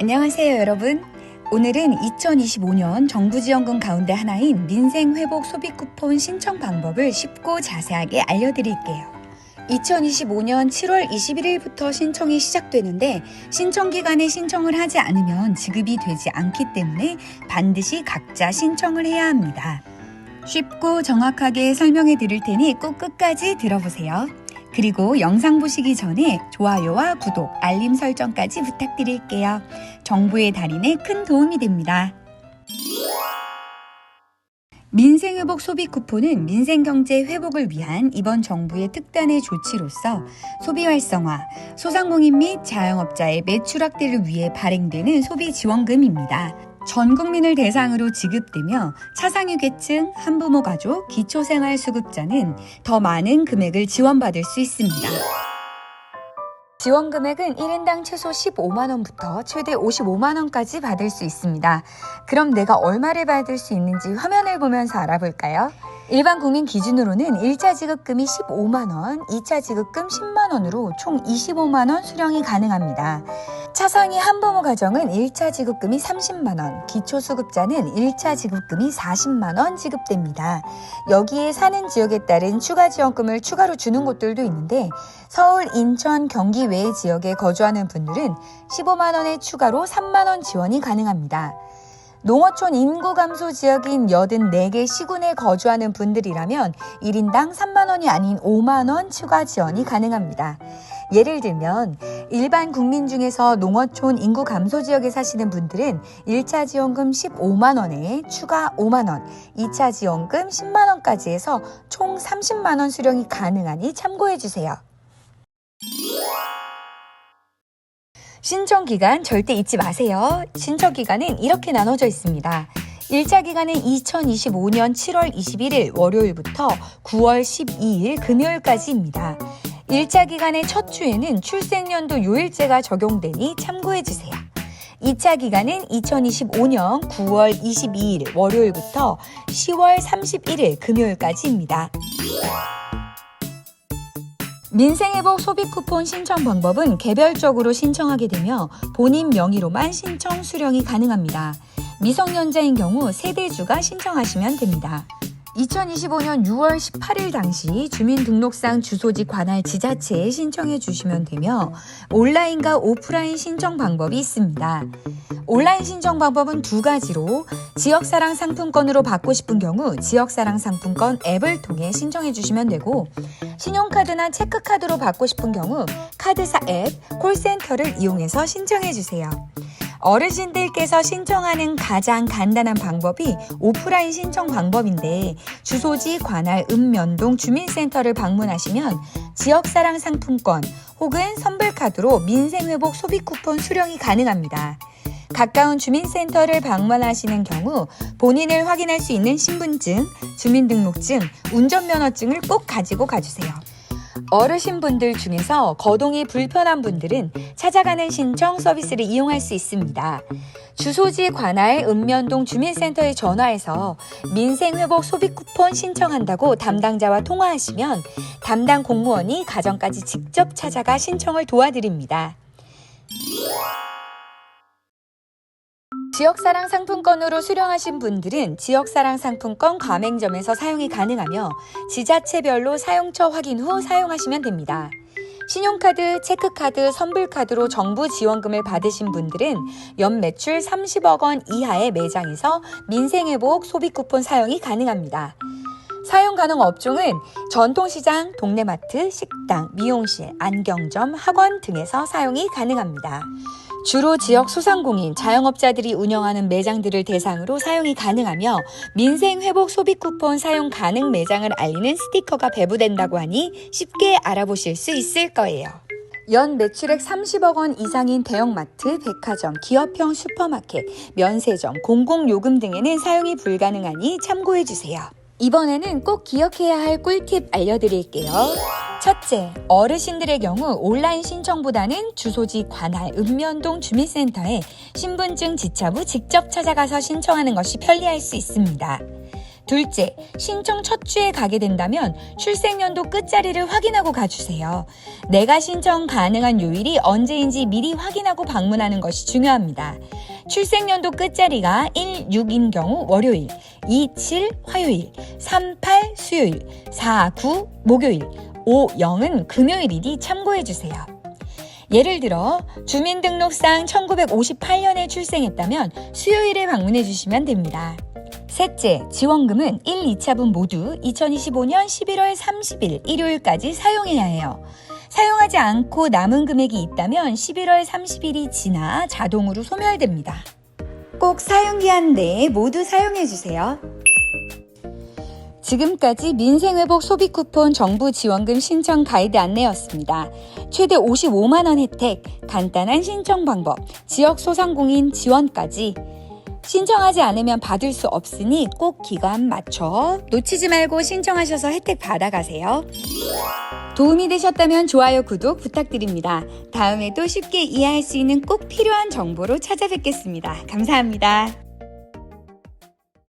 안녕하세요, 여러분. 오늘은 2025년 정부 지원금 가운데 하나인 민생 회복 소비 쿠폰 신청 방법을 쉽고 자세하게 알려드릴게요. 2025년 7월 21일부터 신청이 시작되는데 신청 기간에 신청을 하지 않으면 지급이 되지 않기 때문에 반드시 각자 신청을 해야 합니다. 쉽고 정확하게 설명해 드릴 테니 꼭 끝까지 들어보세요. 그리고 영상 보시기 전에 좋아요와 구독, 알림 설정까지 부탁드릴게요. 정부의 달인에 큰 도움이 됩니다. 민생회복 소비 쿠폰은 민생경제 회복을 위한 이번 정부의 특단의 조치로서 소비 활성화, 소상공인 및 자영업자의 매출 확대를 위해 발행되는 소비 지원금입니다. 전 국민을 대상으로 지급되며 차상위계층, 한부모 가족, 기초생활수급자는 더 많은 금액을 지원받을 수 있습니다. 지원 금액은 1인당 최소 15만원부터 최대 55만원까지 받을 수 있습니다. 그럼 내가 얼마를 받을 수 있는지 화면을 보면서 알아볼까요? 일반 국민 기준으로는 1차 지급금이 15만원, 2차 지급금 10만원으로 총 25만원 수령이 가능합니다. 차상위 한부모 가정은 1차 지급금이 30만원, 기초수급자는 1차 지급금이 40만원 지급됩니다. 여기에 사는 지역에 따른 추가 지원금을 추가로 주는 곳들도 있는데 서울, 인천, 경기 외의 지역에 거주하는 분들은 15만원의 추가로 3만원 지원이 가능합니다. 농어촌 인구 감소 지역인 84개 시군에 거주하는 분들이라면 1인당 3만원이 아닌 5만원 추가 지원이 가능합니다. 예를 들면 일반 국민 중에서 농어촌 인구 감소 지역에 사시는 분들은 1차 지원금 15만 원에 추가 5만 원, 2차 지원금 10만 원까지 해서 총 30만 원 수령이 가능하니 참고해 주세요. 신청 기간 절대 잊지 마세요. 신청 기간은 이렇게 나눠져 있습니다. 1차 기간은 2025년 7월 21일 월요일부터 9월 12일 금요일까지입니다. 1차 기간의 첫 주에는 출생연도 요일제가 적용되니 참고해 주세요. 2차 기간은 2025년 9월 22일 월요일부터 10월 31일 금요일까지입니다. 민생회복 소비 쿠폰 신청 방법은 개별적으로 신청하게 되며 본인 명의로만 신청 수령이 가능합니다. 미성년자인 경우 세대주가 신청하시면 됩니다. 2025년 6월 18일 당시 주민등록상 주소지 관할 지자체에 신청해 주시면 되며 온라인과 오프라인 신청 방법이 있습니다. 온라인 신청 방법은 두 가지로 지역사랑 상품권으로 받고 싶은 경우 지역사랑 상품권 앱을 통해 신청해 주시면 되고 신용카드나 체크카드로 받고 싶은 경우 카드사 앱, 콜센터를 이용해서 신청해 주세요. 어르신들께서 신청하는 가장 간단한 방법이 오프라인 신청 방법인데 주소지 관할 읍면동 주민센터를 방문하시면 지역사랑 상품권 혹은 선불카드로 민생회복 소비 쿠폰 수령이 가능합니다. 가까운 주민센터를 방문하시는 경우 본인을 확인할 수 있는 신분증, 주민등록증, 운전면허증을 꼭 가지고 가주세요. 어르신분들 중에서 거동이 불편한 분들은 찾아가는 신청 서비스를 이용할 수 있습니다. 주소지 관할 읍면동 주민센터에 전화해서 민생회복 소비 쿠폰 신청한다고 담당자와 통화하시면 담당 공무원이 가정까지 직접 찾아가 신청을 도와드립니다. 지역사랑 상품권으로 수령하신 분들은 지역사랑 상품권 가맹점에서 사용이 가능하며 지자체별로 사용처 확인 후 사용하시면 됩니다. 신용카드, 체크카드, 선불카드로 정부 지원금을 받으신 분들은 연 매출 30억 원 이하의 매장에서 민생회복 소비 쿠폰 사용이 가능합니다. 사용 가능 업종은 전통시장, 동네마트, 식당, 미용실, 안경점, 학원 등에서 사용이 가능합니다. 주로 지역 소상공인, 자영업자들이 운영하는 매장들을 대상으로 사용이 가능하며 민생 회복 소비 쿠폰 사용 가능 매장을 알리는 스티커가 배부된다고 하니 쉽게 알아보실 수 있을 거예요. 연 매출액 30억 원 이상인 대형마트, 백화점, 기업형 슈퍼마켓, 면세점, 공공요금 등에는 사용이 불가능하니 참고해주세요. 이번에는 꼭 기억해야 할 꿀팁 알려드릴게요. 첫째, 어르신들의 경우 온라인 신청보다는 주소지 관할 읍면동 주민센터에 신분증 지첩 후 직접 찾아가서 신청하는 것이 편리할 수 있습니다. 둘째, 신청 첫 주에 가게 된다면 출생연도 끝자리를 확인하고 가주세요. 내가 신청 가능한 요일이 언제인지 미리 확인하고 방문하는 것이 중요합니다. 출생연도 끝자리가 1, 6인 경우 월요일, 2, 7 화요일, 3, 8 수요일, 4, 9 목요일, 5, 0은 금요일이니 참고해주세요. 예를 들어 주민등록상 1958년에 출생했다면 수요일에 방문해 주시면 됩니다. 셋째, 지원금은 1, 2차분 모두 2025년 11월 30일 일요일까지 사용해야 해요. 사용하지 않고 남은 금액이 있다면 11월 30일이 지나 자동으로 소멸됩니다. 꼭 사용기한 내에 모두 사용해 주세요. 지금까지 민생회복 소비 쿠폰 정부 지원금 신청 가이드 안내였습니다. 최대 55만 원 혜택, 간단한 신청 방법, 지역 소상공인 지원까지 신청하지 않으면 받을 수 없으니 꼭 기간 맞춰 놓치지 말고 신청하셔서 혜택 받아가세요. 도움이 되셨다면 좋아요, 구독 부탁드립니다. 다음에도 쉽게 이해할 수 있는 꼭 필요한 정보로 찾아뵙겠습니다. 감사합니다.